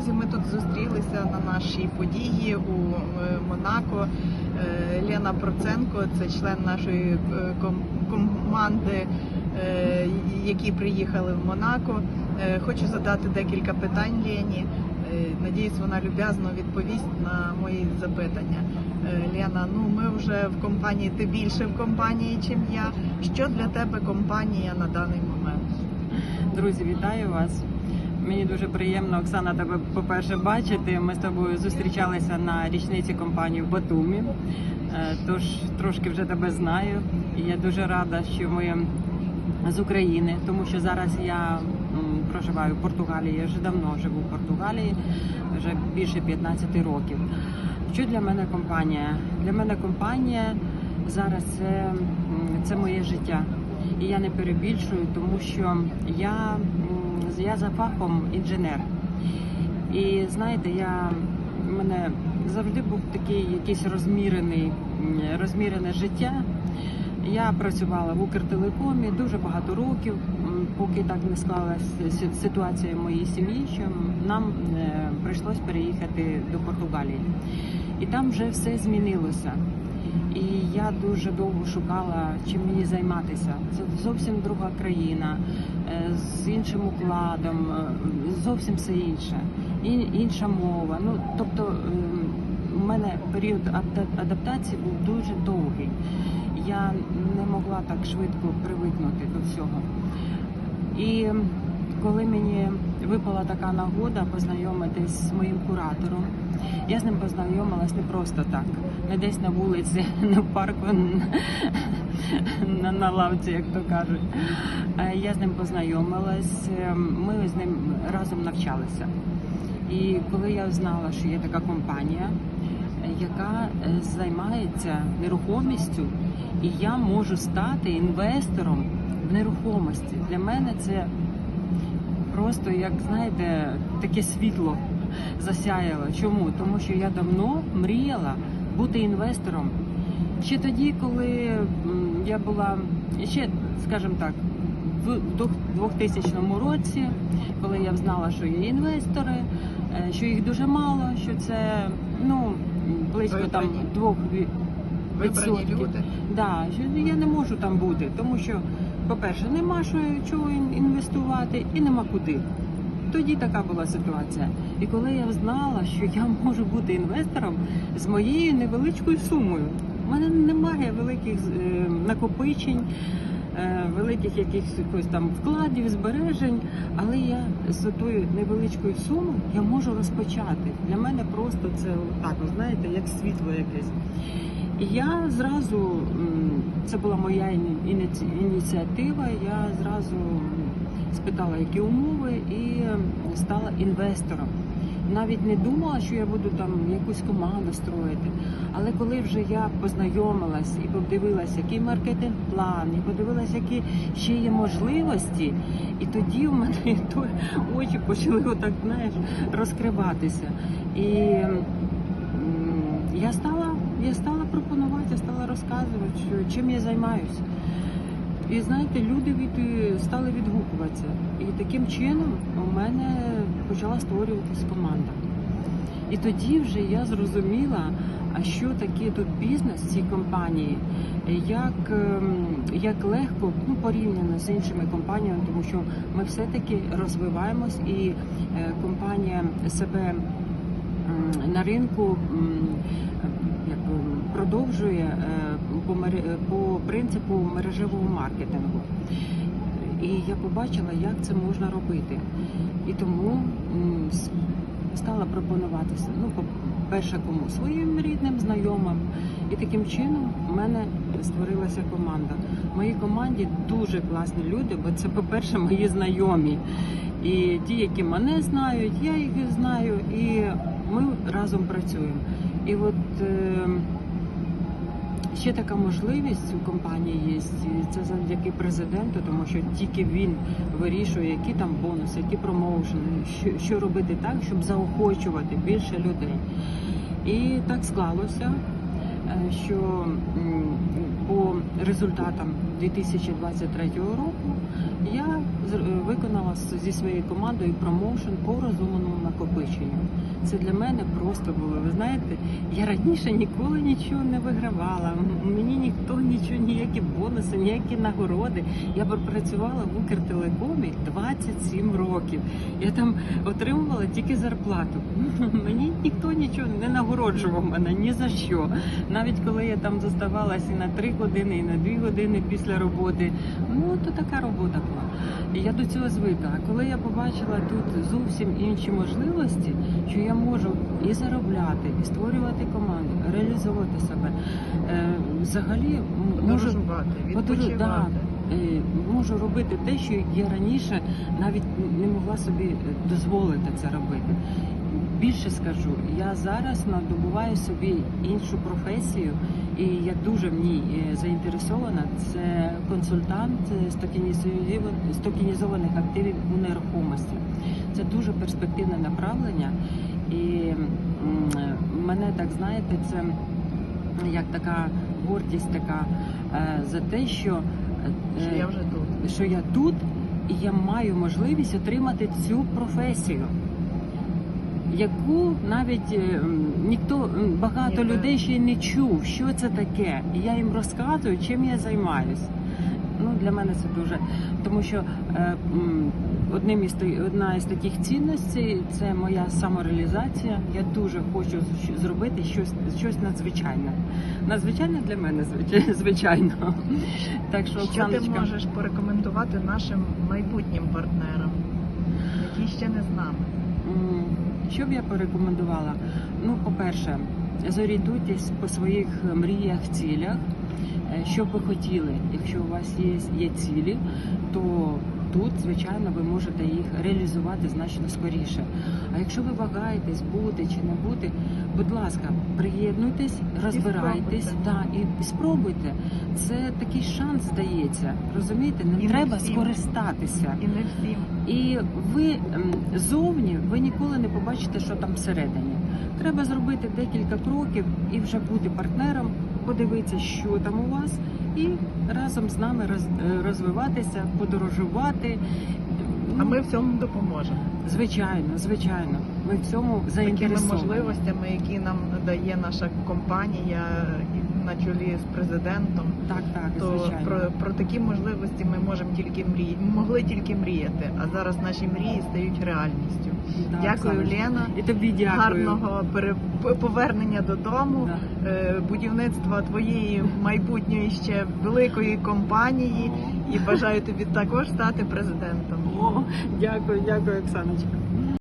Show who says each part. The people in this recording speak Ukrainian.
Speaker 1: друзі, ми тут зустрілися на нашій події у е, Монако. Е, Лена Проценко, це член нашої е, команди, які приїхали в Монако. Хочу задати декілька питань Лені. Надіюсь, вона люб'язно відповість на мої запитання. Лена, ну ми вже в компанії, ти більше в компанії, чим я. Що для тебе компанія на даний момент?
Speaker 2: Друзі, вітаю вас. Мені дуже приємно, Оксана, тебе по-перше бачити. Ми з тобою зустрічалися на річниці компанії в Батумі. Е, Тож трошки вже тебе знаю. І я дуже рада, що ми з України, тому що зараз я проживаю в Португалії. Я вже давно живу в Португалії, вже більше 15 років. Що для мене компанія? Для мене компанія зараз це, це моє життя. І я не перебільшую, тому що я, я за фахом інженер. І знаєте, я в мене завжди був такий якийсь розмірений, розмірене життя. Я працювала в Укртелекомі дуже багато років, поки так не склалася ситуація в моїй сім'ї, що нам е, прийшлось переїхати до Португалії. І там вже все змінилося. І я дуже довго шукала, чим мені займатися. Це зовсім друга країна, е, з іншим укладом, е, зовсім все інше. Інша мова. Ну тобто ем, у мене період адаптації був дуже довгий. Я не могла так швидко привикнути до всього. І коли мені випала така нагода познайомитись з моїм куратором, я з ним познайомилась не просто так, не десь на вулиці, не в парку, на, на лавці, як то кажуть. Е, Я з ним познайомилась, е, ми з ним разом навчалися. І коли я знала, що є така компанія, яка е, займається нерухомістю, і я можу стати інвестором в нерухомості. Для мене це просто, як знаєте, таке світло засяяло. Чому? Тому що я давно мріяла бути інвестором. Ще тоді, коли я була ще, скажімо так, в двох- 2000 році, коли я знала, що є інвестори, е, що їх дуже мало, що це ну близько там двох ві-
Speaker 1: Вибрані
Speaker 2: відсотків. Да, що я не можу там бути, тому що, по-перше, нема чого інвестувати і нема куди. Тоді така була ситуація. І коли я знала, що я можу бути інвестором з моєю невеличкою сумою, у мене немає великих е, накопичень, великих якихось там вкладів, збережень, але я з тою невеличкою сумою я можу розпочати. Для мене просто це так, ви знаєте, як світло якесь. Я зразу, це була моя ініціатива, я зразу спитала, які умови, і стала інвестором. Навіть не думала, що я буду там якусь команду строїти. Але коли вже я познайомилась і подивилась, який маркетинг-план, і подивилась, які ще є можливості, і тоді у мене то очі почали отак, знаєш, розкриватися. І я стала, я стала пропонувати, я стала розказувати, що чим я займаюся. І знаєте, люди від стали відгукуватися. І таким чином у мене почала створюватись команда. І тоді вже я зрозуміла, що таке тут бізнес в цій компанії, як, ем, як легко ну, порівняно з іншими компаніями, тому що ми все-таки розвиваємось і е, компанія себе на ринку ем, продовжує е, по принципу мережевого маркетингу. І я побачила, як це можна робити. І тому стала пропонуватися. Ну, по-перше, кому своїм рідним, знайомим. І таким чином в мене створилася команда. В моїй команді дуже класні люди, бо це, по-перше, мої знайомі. І ті, які мене знають, я їх знаю, і ми разом працюємо. І от е, ще така можливість у компанії є. Це завдяки президенту, тому що тільки він вирішує, які там бонуси, які промоушени, що, що робити так, щоб заохочувати більше людей. І так склалося, е, що по результатам 2023 року я виконала зі своєю командою промоушен по розумному накопиченню. Це для мене просто було. Ви знаєте, я раніше ніколи нічого не вигравала. Мені ніхто нічого, ніякі бонуси, ніякі нагороди. Я працювала в Укртелекомі 27 років. Я там отримувала тільки зарплату. Мені ніхто нічого не нагороджував мене ні за що. Навіть коли я там заставалася і на 3 години, і на 2 години після роботи. Ну то така робота була. Я до цього звикла. А коли я побачила тут зовсім інші можливості, що я можу і заробляти, і створювати команду, реалізовувати себе, е, взагалі можу Подорож- да. Е, можу робити те, що я раніше навіть не могла собі дозволити це робити. Більше скажу, я зараз надобуваю собі іншу професію, і я дуже в ній е, заінтересована. Це консультант з токенізованих- активів у нерухомості. Це дуже перспективне направлення, і мене так знаєте, це як така гордість така е, за те, що, е,
Speaker 1: Що я вже тут.
Speaker 2: що я тут і я маю можливість отримати цю професію. Яку навіть е, ніхто багато людей ще й не чув, що це таке. І я їм розказую, чим я займаюсь. Ну для мене це дуже тому, що е, одним із одна із таких цінностей це моя самореалізація. Я дуже хочу зробити щось, щось надзвичайне. Надзвичайне для мене звичай- звичайно. Так що
Speaker 1: Що ти можеш порекомендувати нашим майбутнім партнерам, які ще не з нами?
Speaker 2: Що б я порекомендувала? Ну, по-перше, зорієнтуйтесь по своїх мріях, цілях, Е, що б ви хотіли. Якщо у вас є, є цілі, то тут, звичайно, ви можете їх реалізувати значно скоріше. А якщо ви вагаєтесь бути чи не бути, будь ласка, приєднуйтесь, розбирайтесь
Speaker 1: спробуйте.
Speaker 2: да, і спробуйте. Це такий шанс здається. Розумієте, не
Speaker 1: І
Speaker 2: треба
Speaker 1: всім.
Speaker 2: скористатися.
Speaker 1: І не всім.
Speaker 2: І ви зовні ви ніколи не побачите, що там всередині. Треба зробити декілька кроків і вже бути партнером, подивитися, що там у вас, і разом з нами роз, е, розвиватися, подорожувати.
Speaker 1: А
Speaker 2: Ну,
Speaker 1: ми в цьому допоможемо.
Speaker 2: звичайно, звичайно, ми в цьому
Speaker 1: Такими можливостями, які нам дає наша компанія на чолі з президентом.
Speaker 2: Так, так,
Speaker 1: То
Speaker 2: звичайно.
Speaker 1: про, про такі можливості ми можемо тільки мріяти. Могли тільки мріяти, а зараз наші мрії стають реальністю.
Speaker 2: Да,
Speaker 1: Дякую. Лена.
Speaker 2: І тобі дякую.
Speaker 1: Гарного пере- повернення додому,
Speaker 2: Да.
Speaker 1: е, будівництва твоєї майбутньої ще великої компанії. І бажаю тобі також стати президентом.
Speaker 2: О, дякую, дякую, Оксаночка.